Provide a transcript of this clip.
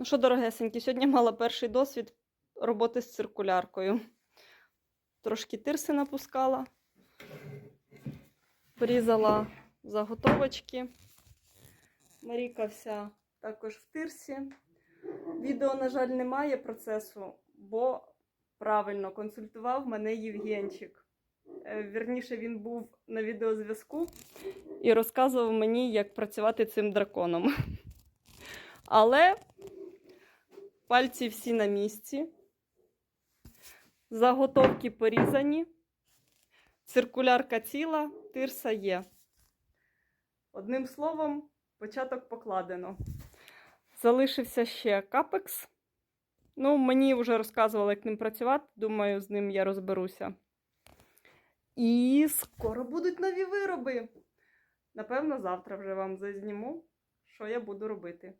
Ну що, дорогесенькі, сьогодні мала перший досвід роботи з циркуляркою. Трошки тирси напускала, порізала заготовочки. Маріка вся також в тирсі. Відео, на жаль, немає процесу, бо правильно консультував мене Євгенчик. Е, Вірніше, він був на відеозв'язку і розказував мені, як працювати цим драконом. Але пальці всі на місці, заготовки порізані, циркулярка ціла, тирса є. Одним словом, початок покладено. Залишився ще капекс. Ну, мені вже розказували, як ним працювати. Думаю, з ним я розберуся. І скоро будуть нові вироби. Напевно, завтра вже вам зазніму, що я буду робити.